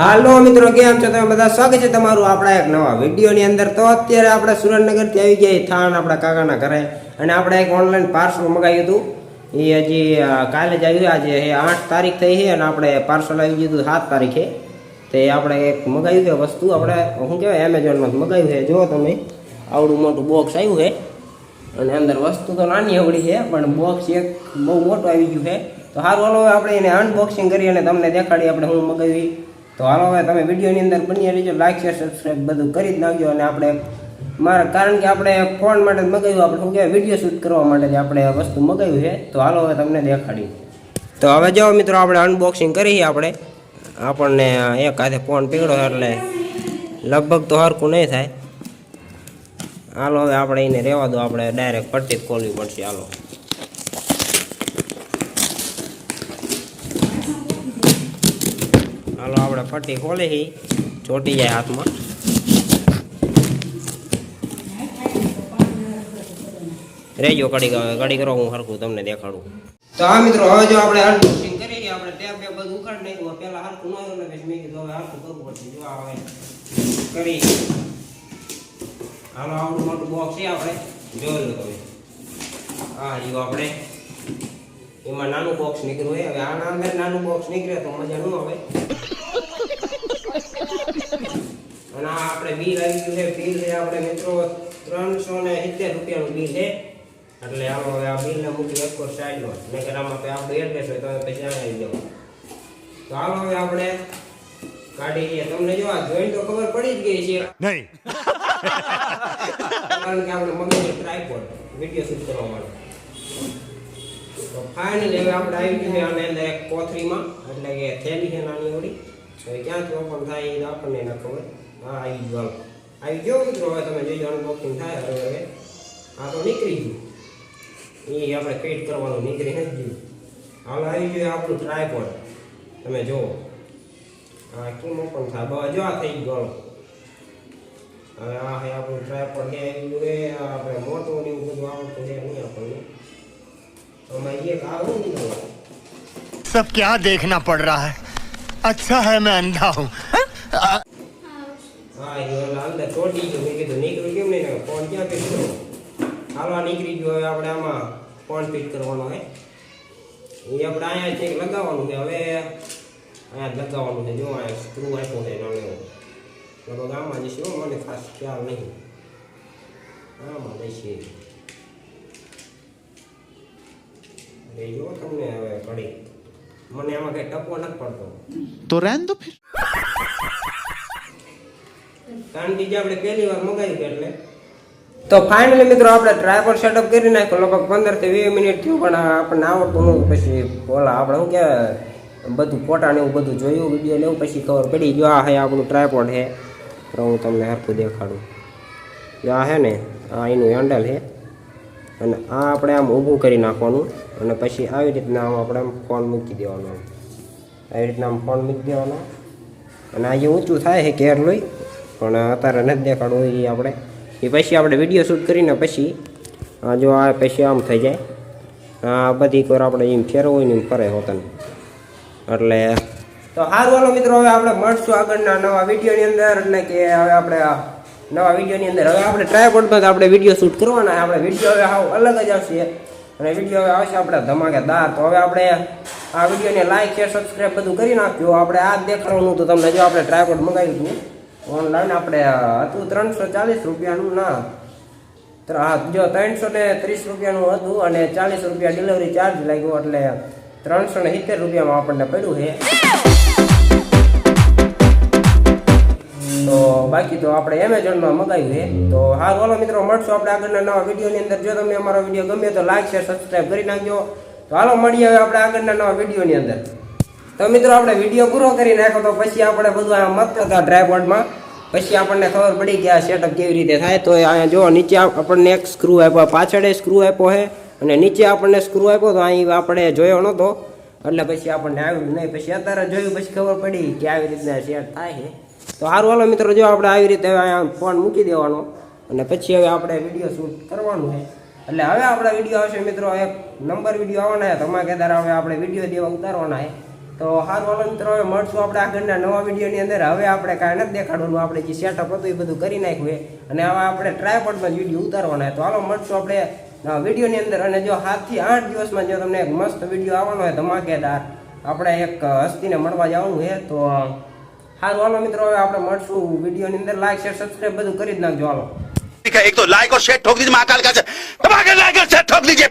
હાલો મિત્રો, કેમ છો? તમે બધા સ્વાગત છે તમારું આપણા એક નવા વિડીયોની અંદર. તો અત્યારે આપણે સુરેન્દ્રનગરથી આવી ગયા થાણ આપણા કાકાના ઘરે. અને આપણે એક ઓનલાઈન પાર્સલ મંગાવ્યું હતું. એ હજી કાલે જ આવ્યું. આજે આઠ તારીખ થઈ છે અને આપણે પાર્સલ આવી ગયું હતું સાત તારીખે. તે આપણે એક મગાવ્યું છે વસ્તુ. આપણે, શું કહેવાય એમેઝોનમાં મગાવ્યું છે. જુઓ તમે, આવડું મોટું બોક્સ આવ્યું છે. અને અંદર વસ્તુ તો નાની આવડી છે, પણ બોક્સ એક બહુ મોટું આવી ગયું છે. તો સારું, હાલો આપણે એને અનબોક્સિંગ કરી અને તમને દેખાડી આપણે હું મગાવી તો હાલો હવે તમે વિડીયોની અંદર બની રહીજો લાઈક શેર સબસ્ક્રાઈબ બધું કરી જ નાખજો અને આપણે મારે, કારણ કે આપણે ફોન માટે મગાવ્યું, આપણે શું કહેવાય વીડિયો શૂટ કરવા માટે જ આપણે વસ્તુ મગાવ્યું છે. તો હાલો હવે તમને દેખાડી. તો હવે જો મિત્રો આપણે અનબોક્સિંગ કરીએ આપણે. આપણને એક હાથે ફોન પીગળો એટલે લગભગ તો હરખું નહીં થાય. હાલો હવે આપણે એને રહેવા દો, આપણે ડાયરેક્ટ પડતી જ ખોલવી પડશે. હાલો હાલો આપણે ફટી ખોલી ચોટી જાય હાથમાં. રેજો કડી કડી કરો હું હરખું તમને દેખાડું. તો આ મિત્રો હવે જો આપણે અનબોક્સિંગ કરીએ આપણે ટેપ બે બધું ઉખાડી નાખ્યું. પહેલા હરખું ન આવ્યું ને મેં કીધું હવે હરખું કરવું પડશે. જો આ હવે કરી. હાલો આવડું મોટું બોક્સ છે આપણે. જોઈ લો તમે. હા જો આપણે. એમાં નાનું બોક્સ નીકળ્યું હોય હવે આના નામ નાનું બોક્સ નીકળે તો મજા ન આવે. અને આ આપણે બિલ આવી ગયું છે. બિલ છે આપણે મિત્રો ત્રણસો ને સિત્તેર રૂપિયાનું બિલ છે. એટલે હાલો હવે આ બિલને મૂકી એક સાઈડમાં નકર આમાં આપણે એડ્રેસ હોય તો પછી આવી જવું તો હાલો હવે આપણે કાઢી લઈએ. તમને જો આ જોઈન તો ખબર પડી જ ગઈ છે. નહીં. કારણ કે આપણે મગજની ટ્રાયપોડ વીડિયો શૂટ કરવા માટે. તો ફાઇનલી હવે આપણે આવી ગયું છે આને અંદર એક કોથરીમાં એટલે કે થેલી છે નાની ઓળી. તો એ ક્યાંથી ઓપન થાય એ આપણને ન ખબર. હા આવી ગયું હાલો. આવી ગયો મિત્રો હવે તમે જોઈ અનબોક્સિંગ થાય હવે હવે આ તો નીકળી ગયું એ આપણે ફિટ કરવાનું નીકળી નથી ગયું હાલ આવી ગયું આપણું ટ્રાયપોડ તમે જુઓ આ કેમ ઓપન થાય બસ જો આ થઈ ગયું હાલો હવે આ હે આપણું ટ્રાયપોડ છે એવું એ આ આપણે મોટું ને એવું બધું આવડતું છે નહીં આપણને આમાં એક આવું નહીં सब क्या देखना पड़ रहा है अच्छा है मैं अंधा हूँ હા એ ઓલા અંદર ચોટી ગયો. મેં કીધું નીકળ્યું કેમ નહીં ફોન ક્યાં ફીટ કરો હાલવા નીકળી ગયો. હવે આપણે આમાં ફોન ફીટ કરવાનો હે. એ આપણે અહીંયા કંઈક લગાવવાનું છે. હવે અહીંયા લગાવવાનું છે. જો, અહીંયા સ્ક્રૂ આપ્યો છે નાનો એવો. લગભગ આમાં જશે મને ખાસ ખ્યાલ નહીં. આમાં જશે. એ જો તમને હવે પડી મને આમાં કઈ ટપો નથી પડતો. તો રહેન દો ફિર. કારણ કે જે આપણે પહેલી વાર મગાવી એટલે. તો ફાઇનલી મિત્રો આપણે ડ્રાઈવર સેટઅપ કરી નાખ્યો. લગભગ પંદરથી વીસ મિનિટ થયું, પણ આપણને આવડતું નહોતું પછી ઓલા આપણે શું કે બધું ફોટા ને એવું બધું જોયું વીડિયો ને એવું, પછી ખબર પડી, જો આ હે આપણું ટ્રાયપોડ છે તો હું તમને હરખું દેખાડું. જો આ હે ને, આ એનું હેન્ડલ છે અને આ આપણે આમ ઊભું કરી નાખવાનું. અને પછી આવી રીતના આમ આપણે આમ ફોન મૂકી દેવાનો. આવી રીતના આમ ફોન મૂકી દેવાનો. અને આ જે ઊંચું થાય છે કેર લોહી પણ અત્યારે નથી દેખાડવું એ આપણે. એ પછી આપણે વીડિયો શૂટ કરીને પછી જો આ પછી આમ થઈ જાય. આ બધી કોર આપણે એમ ફેરવું ને એમ ફરે હોતને એટલે તો સારું હાલો મિત્રો, હવે આપણે મળશું આગળના નવા વિડીયોની અંદર. એટલે કે હવે આપણે નવા વિડીયોની અંદર. હવે આપણે ટ્રાયપોડમાં આપણે વીડિયો શૂટ કરવાના. આપણે વીડિયો હવે આવું અલગ જ આવશે. અને વીડિયો હવે આવશે આપણે ધમાકેદાર. તો હવે આપણે આ વિડીયોને લાઇક શેર સબસ્ક્રાઈબ બધું કરી નાખજો. આપણે આ જ દેખાડવાનું હતું તમને. જો આપણે ટ્રાયપોડ મંગાવ્યું હતું. ઓનલાઈન આપણે હતું ત્રણસો ચાલીસ રૂપિયાનું, ના. જો ત્રણસો ને ત્રીસ રૂપિયાનું હતું અને ચાલીસ રૂપિયા ડિલિવરી ચાર્જ લાગ્યો એટલે ત્રણસો ને સિત્તેર રૂપિયામાં આપણને પડ્યું છે. તો બાકી તો આપણે એમેઝોનમાં મગાવ્યું છે. તો હા બોલો મિત્રો, મળશું આપણે આગળના નવા વિડીયોની અંદર. જો તમને અમારો વીડિયો ગમ્યો તો લાઈક શેર સબસ્ક્રાઈબ કરી નાખજો. તો હાલો, મળીએ હવે આપણે આગળના નવા વિડીયોની અંદર. તો મિત્રો, આપણે વીડિયો પૂરો કરી નાખ્યો તો પછી આપણે બધું આ મત હતા ડ્રાયપોડમાં પછી આપણને ખબર પડી કે આ સેટઅપ કેવી રીતે થાય. તો અહીંયા જો નીચે આપણને એક સ્ક્રૂ આપ્યો. પાછળ સ્ક્રૂ આપ્યો છે અને નીચે આપણને સ્ક્રૂ આપ્યો તો અહીં આપણે જોયો નહોતો. એટલે પછી આપણને આવ્યું નહીં. પછી અત્યારે જોયું, પછી ખબર પડી કે આવી રીતના સેટ થાય છે. તો સારું હાલો મિત્રો, જો આપણે આવી રીતે અહીંયા ફોન મૂકી દેવાનો અને પછી હવે આપણે વીડિયો શૂટ કરવાનું છે. એટલે હવે આપણા વીડિયો આવશે મિત્રો, એક નંબર વીડિયો આવવાના છે. ધમાકેદાર હવે આપણે વીડિયો દેવા ઉતારવાના છે. તો હારું હાલો મિત્રો હવે મળશું આપણે આગળના નવા વિડીયોની અંદર હવે આપણે કાંઈ નથી દેખાડવાનું આપણે જે સેટઅપ હતું એ બધું કરી નાખ્યું છે. અને હવે આપણે ટ્રાયપોડમાં વિડીયો ઉતારવાના છે. તો હાલો મળશું આપણે અ, વિડીયોની અંદર અને જો સાતથી આઠ દિવસમાં જો તમને એક મસ્ત વિડીયો આવવાનો હોય ધમાકેદાર આપણે એક અ, હસ્તીને મળવા જવાનું છે તો હારું હાલો મિત્રો હવે આપણે મળશું વિડીયોની અંદર લાઈક શેર સબસ્ક્રાઈબ બધું કરી જ નાખજો હાલો ठीक है एक तो लाइक और शेयर ठोक दीजिए महाकाल का दबा के लाइक और शेयर ठोक दीजिए